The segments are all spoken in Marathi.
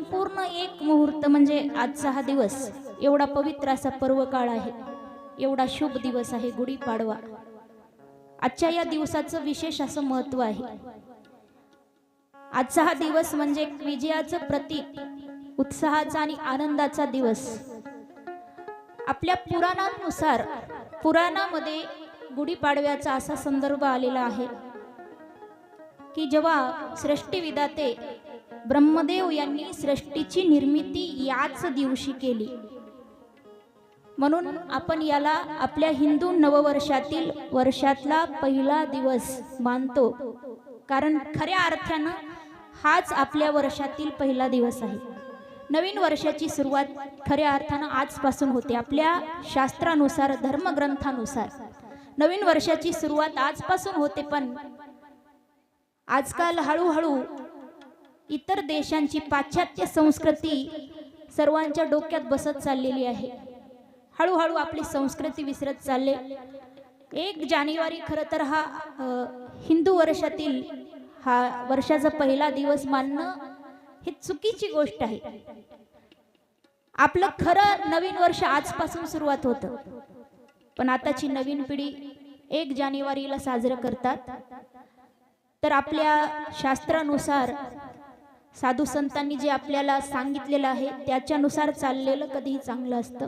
संपूर्ण एक मुहूर्त म्हणजे आजचा हा दिवस. एवढा पवित्र असा पर्व काळ आहे. एवढा शुभ दिवस आहे गुढीपाडवा. आजच्या या दिवसाचं विशेष असं महत्त्व आहे. आजचा हा दिवस म्हणजे विजयाचं प्रतीक उत्साहाचा आणि आनंदाचा दिवस. आपल्या पुराणांनुसार पुराणामध्ये गुढीपाडव्याचा असा संदर्भ आलेला आहे की जेव्हा सृष्टीविधाते ब्रह्मदेव यांनी सृष्टीची निर्मिती याच दिवशी केली. म्हणून आपण याला आपल्या हिंदू नववर्षातील वर्षातला पहिला दिवस मानतो. कारण खऱ्या अर्थानं हाच आपल्या वर्षातील पहिला दिवस आहे. नवीन वर्षाची सुरुवात खऱ्या अर्थानं आजपासून होते. आपल्या शास्त्रानुसार धर्मग्रंथानुसार. नवीन वर्षाची सुरुवात आजपासून होते पण आजकाल हळूहळू इतर देशांची पाश्चात्य संस्कृती सर्वांच्या डोक्यात बसत चाललेली आहे. हळूहळू आपली संस्कृती विसरत चालले. एक जानेवारी खरं तर हा हिंदू वर्षातील हा वर्षाचा पहिला दिवस मानणं ही चुकीची गोष्ट आहे. आपलं खरं नवीन वर्ष आजपासून सुरुवात होतं. पण आताची नवीन पिढी एक जानेवारीला साजरं करतात. तर आपल्या शास्त्रानुसार साधू संतांनी जे आपल्याला सांगितलेलं आहे त्याच्यानुसार चाललेलं कधीही चांगलं असतं.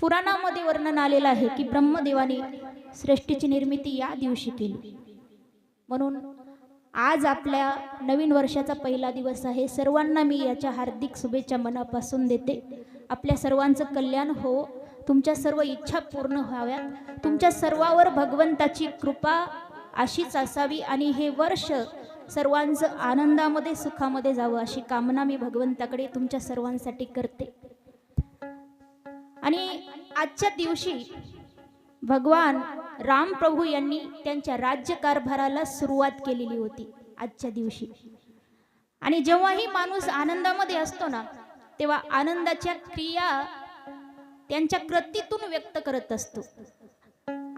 पुराणामध्ये वर्णन आलेलं आहे की ब्रह्मदेवाने सृष्टीची निर्मिती या दिवशी केली. म्हणून आज आपल्या नवीन वर्षाचा पहिला दिवस आहे. सर्वांना मी याच्या हार्दिक शुभेच्छा मनापासून देते. आपल्या सर्वांचं कल्याण हो. तुमच्या सर्व इच्छा पूर्ण व्हाव्यात. तुमच्या सर्वावर भगवंताची कृपा अशीच असावी आणि हे वर्ष सर्वांचं आनंदामध्ये सुखामध्ये जावं अशी कामना मी भगवंताकडे तुमच्या सर्वांसाठी करते. आणि आजच्या दिवशी भगवान राम प्रभू यांनी त्यांच्या राज्यकारभाराला सुरुवात केलेली होती आजच्या दिवशी. आणि जेव्हाही माणूस आनंदामध्ये असतो ना तेव्हा आनंदाच्या क्रिया त्यांच्या कृतीतून व्यक्त करत असतो.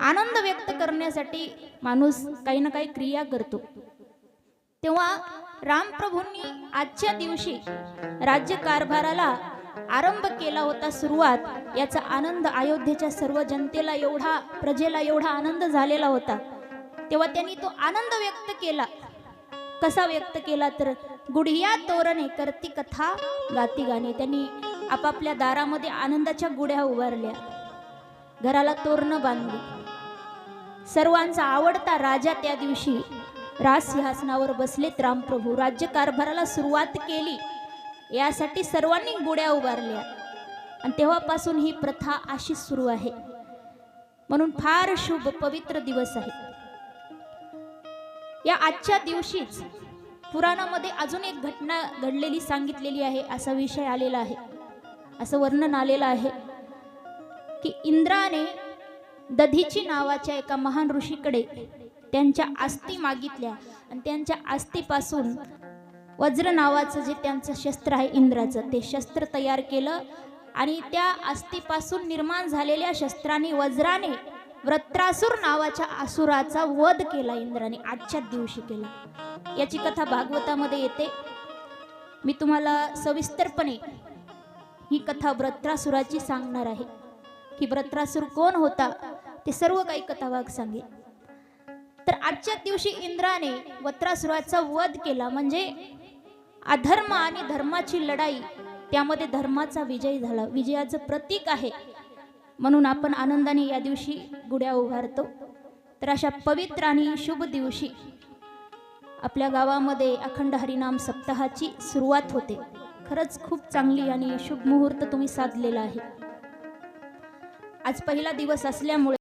आनंद व्यक्त करण्यासाठी माणूस काही ना काही क्रिया करतो. तेव्हा रामप्रभूंनी आजच्या दिवशी राज्यकारभाराला आरंभ केला होता सुरुवात. याचा आनंद अयोध्येच्या सर्व जनतेला एवढा प्रजेला एवढा आनंद झालेला होता. तेव्हा त्यांनी तो आनंद व्यक्त केला. कसा व्यक्त केला तर गुढिया तोरणे करती कथा गाती गाणे. त्यांनी आपापल्या दारामध्ये आनंदाच्या गुढ्या उभारल्या. घराला तोरणं बांधली. सर्वांचा आवडता राजा त्या दिवशी राजसिंहासनावर बसलेत रामप्रभू. राज्यकारभाराला सुरुवात केली. यासाठी सर्वांनी गुड्या उभारल्या. आणि तेव्हापासून ही प्रथा अशीच सुरू आहे. म्हणून फार शुभ पवित्र दिवस आहे. या आजच्या दिवशीच पुराणामध्ये अजून एक घटना घडलेली सांगितलेली आहे असा विषय आलेला आहे. असं वर्णन आलेलं आहे की इंद्राने दधीची नावाच्या एका महान ऋषीकडे त्यांच्या आस्ती मागितल्या. आणि त्यांच्या आस्तीपासून वज्र नावाचं जे त्यांचं शस्त्र आहे इंद्राचं ते शस्त्र तयार केलं. आणि त्या आस्तीपासून निर्माण झालेल्या शस्त्राने वज्राने व्रत्रासुर नावाच्या असुराचा वध केला इंद्राने आजच्याच दिवशी केला. याची कथा भागवतामध्ये येते. मी तुम्हाला सविस्तरपणे ही कथा व्रत्रासुराची सांगणार आहे. की व्रत्रासूर कोण होता ते सर्व काही कथाभाग सांगेल. तर आजच्या दिवशी इंद्राने वत्रासुराचा वध केला. म्हणजे अधर्म आणि धर्माची लढाई त्यामध्ये धर्माचा विजय झाला. विजयाचं प्रतीक आहे. म्हणून आपण आनंदाने या दिवशी गुड्या उभारतो. तर अशा पवित्र आणि शुभ दिवशी आपल्या गावामध्ये अखंड हरिनाम सप्ताहाची सुरुवात होते. खरंच खूप चांगली आणि शुभ मुहूर्त तुम्ही साधलेला आहे. आज पहिला दिवस असल्यामुळे